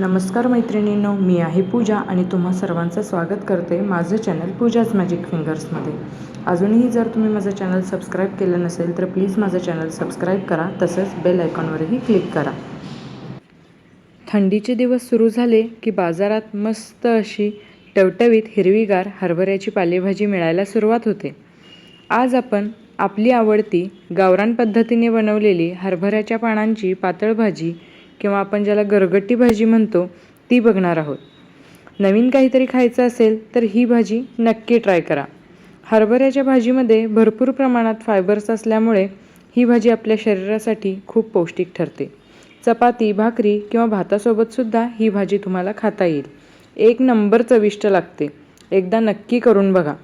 नमस्कार मैत्रिणींनो मी आहे पूजा आणि तुम्हा सर्वांचं स्वागत करते माझं चॅनल पूजाज मॅजिक फिंगर्समध्ये अजूनही जर तुम्ही माझं चॅनल सबस्क्राईब केलं नसेल तर प्लीज माझं चॅनल सबस्क्राईब करा तसंच बेल आयकॉनवरही क्लिक करा. थंडीचे दिवस सुरू झाले की बाजारात मस्त अशी टवटवीत हिरवीगार हरभऱ्याची पालेभाजी मिळायला सुरुवात होते. आज आपण आपली आवडती गावरान पद्धतीने बनवलेली हरभऱ्याच्या पानांची पातळ भाजी किंवा आपण ज्याला गरगट्टी भाजी म्हणतो ती बघणार आहोत. नवीन काहीतरी खायचं असेल तर ही भाजी नक्की ट्राय करा. हरभऱ्याच्या भाजीमध्ये भरपूर प्रमाणात फायबर्स असल्यामुळे ही भाजी आपल्या शरीरासाठी खूप पौष्टिक ठरते. चपाती भाकरी किंवा भातासोबतसुद्धा ही भाजी तुम्हाला खाता येईल. एक नंबर चविष्ट लागते. एकदा नक्की करून बघा.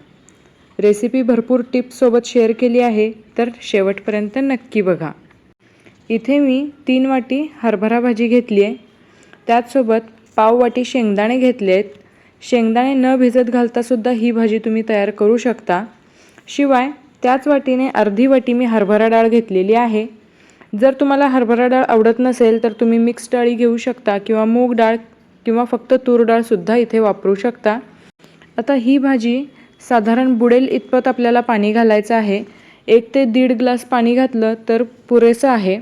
रेसिपी भरपूर टिप्ससोबत शेअर केली आहे तर शेवटपर्यंत नक्की बघा. इथे मी तीन वाटी हरभरा भाजी घेतली आहे. त्याचसोबत पाव वाटी शेंगदाणे घेतले आहेत. शेंगदाणे न भिजत घालतासुद्धा ही भाजी तुम्ही तयार करू शकता. शिवाय त्याच वाटीने अर्धी वाटी मी हरभरा डाळ घेतलेली आहे. जर तुम्हाला हरभरा डाळ आवडत नसेल तर तुम्ही मिक्स डाळी घेऊ शकता किंवा मूग डाळ किंवा फक्त तूर डाळसुद्धा इथे वापरू शकता. आता ही भाजी साधारण बुडेल इतपत आपल्याला पाणी घालायचं आहे. एक ते दीड ग्लास पाणी घातलं तर पुरेसं आहे.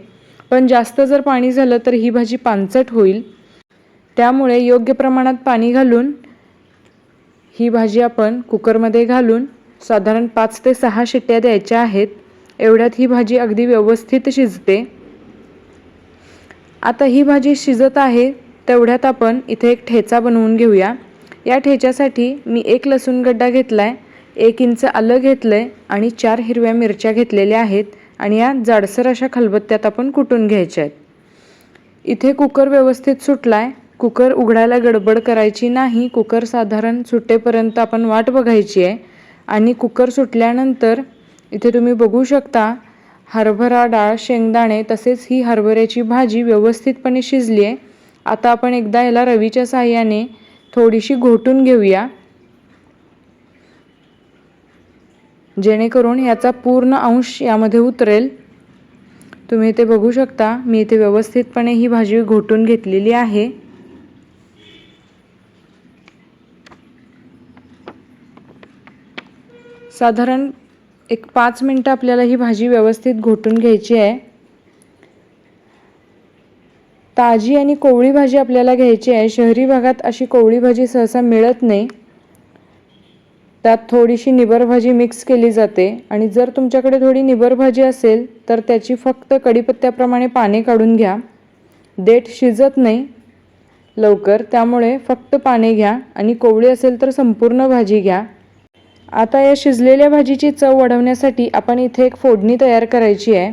पण जास्त जर पाणी झालं तर ही भाजी पानचट होईल. त्यामुळे योग्य प्रमाणात पाणी घालून ही भाजी आपण कुकरमध्ये घालून साधारण पाच ते सहा शिट्ट्या द्यायच्या आहेत. एवढ्यात ही भाजी अगदी व्यवस्थित शिजते. आता ही भाजी शिजत आहे तेवढ्यात आपण इथे एक ठेचा बनवून घेऊया. या ठेच्यासाठी मी एक लसूण गड्डा घेतला आहे एक इंच आलं घेतलं आहे आणि चार हिरव्या मिरच्या घेतलेल्या आहेत. आणि या जाडसर अशा खलबत्त्यात आपण कुटून घ्यायच्या आहेत. इथे कुकर व्यवस्थित सुटला आहे कुकर उघडायला गडबड करायची नाही. कुकर साधारण सुटेपर्यंत आपण वाट बघायची आहे. आणि कुकर सुटल्यानंतर इथे तुम्ही बघू शकता हरभरा डाळ शेंगदाणे तसेच ही हरभऱ्याची भाजी व्यवस्थितपणे शिजली आहे. आता आपण एकदा याला रवीच्या साह्याने थोडीशी घोटून घेऊया. जेणेकरून याचा पूर्ण अंश यामध्ये उतरेल. तुम्ही इथे बघू शकता मी इथे व्यवस्थितपणे ही भाजी घोटून घेतलेली आहे. साधारण एक पाच मिनटं आपल्याला ही भाजी व्यवस्थित घोटून घ्यायची आहे. ताजी आणि कोवळी भाजी आपल्याला घ्यायची आहे. शहरी भागात अशी कोवळी भाजी सहसा मिळत नाही. त्यात थोडीशी निबर भाजी मिक्स केली जाते आणि जर तुमच्याकडे थोडी निबर भाजी असेल तर त्याची फक्त कडीपत्त्याप्रमाणे पाने काढून घ्या. देठ शिजत नाही लवकर त्यामुळे फक्त पाने घ्या आणि कोवळी असेल तर संपूर्ण भाजी घ्या. आता या शिजलेल्या भाजीची चव वाढवण्यासाठी आपण इथे एक फोडणी तयार करायची आहे.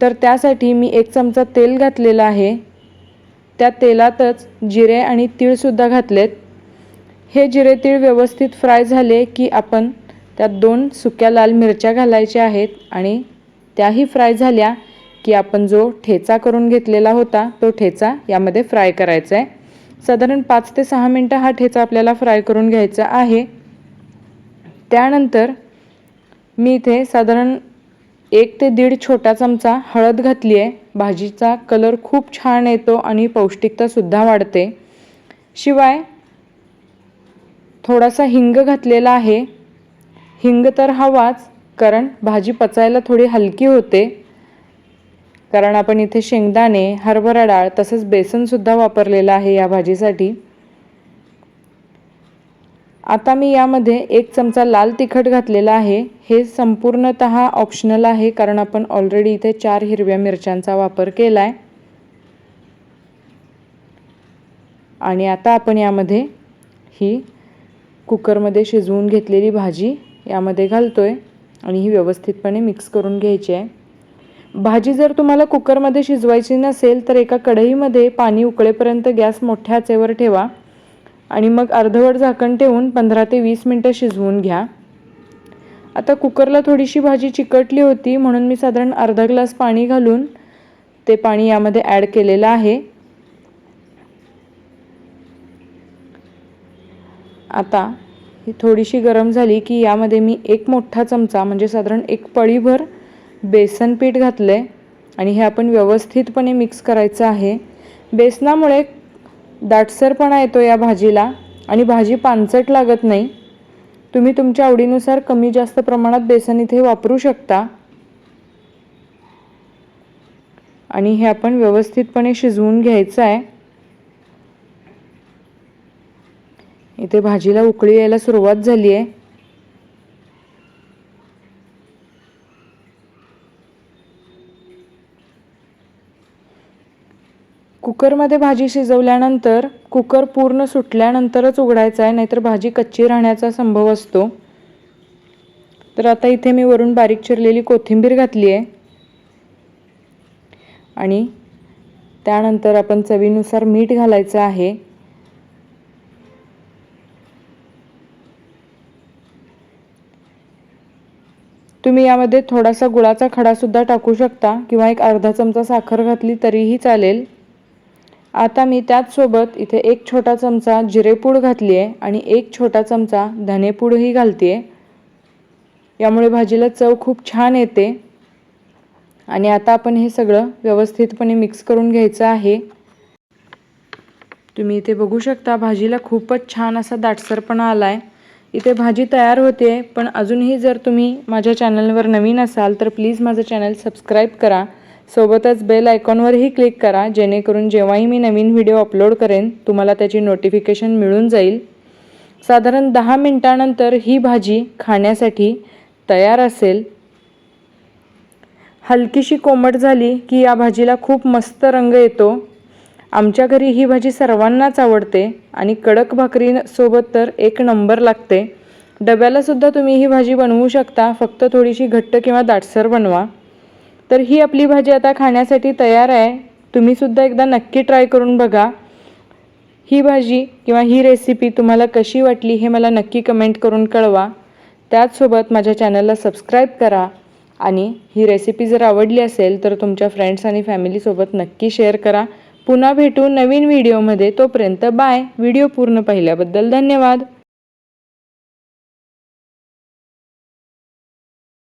तर त्यासाठी मी एक चमचा तेल घातलेलं आहे. त्या तेलातच जिरे आणि तीळसुद्धा घातलेत. हे जिरे तीळ व्यवस्थित फ्राय झाले की आपण त्यात दोन सुक्या लाल मिरच्या घालायच्या आहेत आणि त्याही फ्राय झाल्या की आपण जो ठेचा करून घेतलेला होता तो ठेचा यामध्ये फ्राय करायचा आहे. साधारण पाच ते सहा मिनटं हा ठेचा आपल्याला फ्राय करून घ्यायचा आहे. त्यानंतर मी इथे साधारण एक ते दीड छोटा चमचा हळद घातली आहे. भाजीचा कलर खूप छान येतो आणि पौष्टिकतासुद्धा वाढते. शिवाय थोडासा हिंग घातलेला आहे. हिंग तर हवाच कारण भाजी पचायला थोडी हलकी होते. कारण आपण इथे शेंगदाणे हरभरा डाळ तसंच बेसनसुद्धा वापरलेलं आहे या भाजीसाठी. आता मी यामध्ये एक चमचा लाल तिखट घातलेला आहे. हे संपूर्णत ऑप्शनल आहे कारण आपण ऑलरेडी इथे चार हिरव्या मिरच्यांचा वापर केला आहे आणि आता आपण यामध्ये ही कुकरमध्ये शिजवून घेतलेली भाजी यामध्ये घालतो आहे आणि ही व्यवस्थितपणे मिक्स करून घ्यायची आहे. भाजी जर तुम्हाला कुकरमध्ये शिजवायची नसेल तर एका कढईमध्ये पाणी उकळेपर्यंत गॅस मोठ्या आचेवर ठेवा आणि मग अर्धवट झाकण ठेवून पंधरा ते वीस मिनटं शिजवून घ्या. आता कुकरला थोडीशी भाजी चिकटली होती म्हणून मी साधारण अर्धा ग्लास पाणी घालून ते पाणी यामध्ये ॲड केलेलं आहे. आता ही थोडीशी गरम झाली की यामध्ये मी एक मोठा चमचा म्हणजे साधारण एक पळीभर बेसन पीठ घातलं आहे आणि हे आपण व्यवस्थितपणे मिक्स करायचं आहे. बेसनामुळे दाटसरपणा येतो या भाजीला आणि भाजी पानसट लागत नाही. तुम्ही तुमच्या आवडीनुसार कमी जास्त प्रमाणात बेसन इथे वापरू शकता. आणि हे आपण व्यवस्थितपणे शिजवून घ्यायचं आहे. इथे भाजीला उकळी यायला सुरुवात झाली आहे कुकरमध्ये भाजी शिजवल्यानंतर कुकर पूर्ण सुटल्यानंतरच उघडायचा आहे नाहीतर भाजी कच्ची राहण्याचा संभव असतो. तर आता इथे मी वरून बारीक चिरलेली कोथिंबीर घातली आहे आणि त्यानंतर आपण चवीनुसार मीठ घालायचं आहे. तुम्ही यामध्ये थोडासा गुळाचा खडासुद्धा टाकू शकता किंवा एक अर्धा चमचा साखर घातली तरीही चालेल. आता मी त्याचसोबत इथे एक छोटा चमचा जिरेपूड घातली आहे आणि एक छोटा चमचा धनेपूडही घालते आहे यामुळे भाजीला चव खूप छान येते. आणि आता आपण हे सगळं व्यवस्थितपणे मिक्स करून घ्यायचं आहे. तुम्ही इथे बघू शकता भाजीला खूपच छान असा दाटसरपणा आला आहे इथे भाजी तयार होते पण अजूनही जर तुम्ही माझ्या चॅनलवर नवीन असाल तर प्लीज माझं चॅनल सबस्क्राईब करा. सोबतच बेल आयकॉनवरही क्लिक करा जेणेकरून जेव्हाही मी नवीन व्हिडिओ अपलोड करेन तुम्हाला त्याची नोटिफिकेशन मिळून जाईल. साधारण दहा मिनटानंतर ही भाजी खाण्यासाठी तयार असेल. हलकीशी कोमट झाली की या भाजीला खूप मस्त रंग येतो. आमच्या घरी ही भाजी सर्वांनाच आवडते आणि कडक भाकरी सोबत तर एक नंबर लागते. डब्यालासुद्धा तुम्ही ही भाजी बनवू शकता फक्त थोडीशी घट्ट किंवा दाटसर बनवा. तर ही आपली भाजी आता खाण्यासाठी तयार आहे. तुम्हीसुद्धा एकदा नक्की ट्राय करून बघा. ही भाजी किंवा ही रेसिपी तुम्हाला कशी वाटली हे मला नक्की कमेंट करून कळवा. त्याचसोबत माझ्या चॅनलला सबस्क्राईब करा आणि ही रेसिपी जर आवडली असेल तर तुमच्या फ्रेंड्स आणि फॅमिलीसोबत नक्की शेअर करा. पुन्हा भेटू नवीन व्हिडिओमध्ये तोपर्यंत बाय. व्हिडिओ पूर्ण पाहिल्याबद्दल धन्यवाद.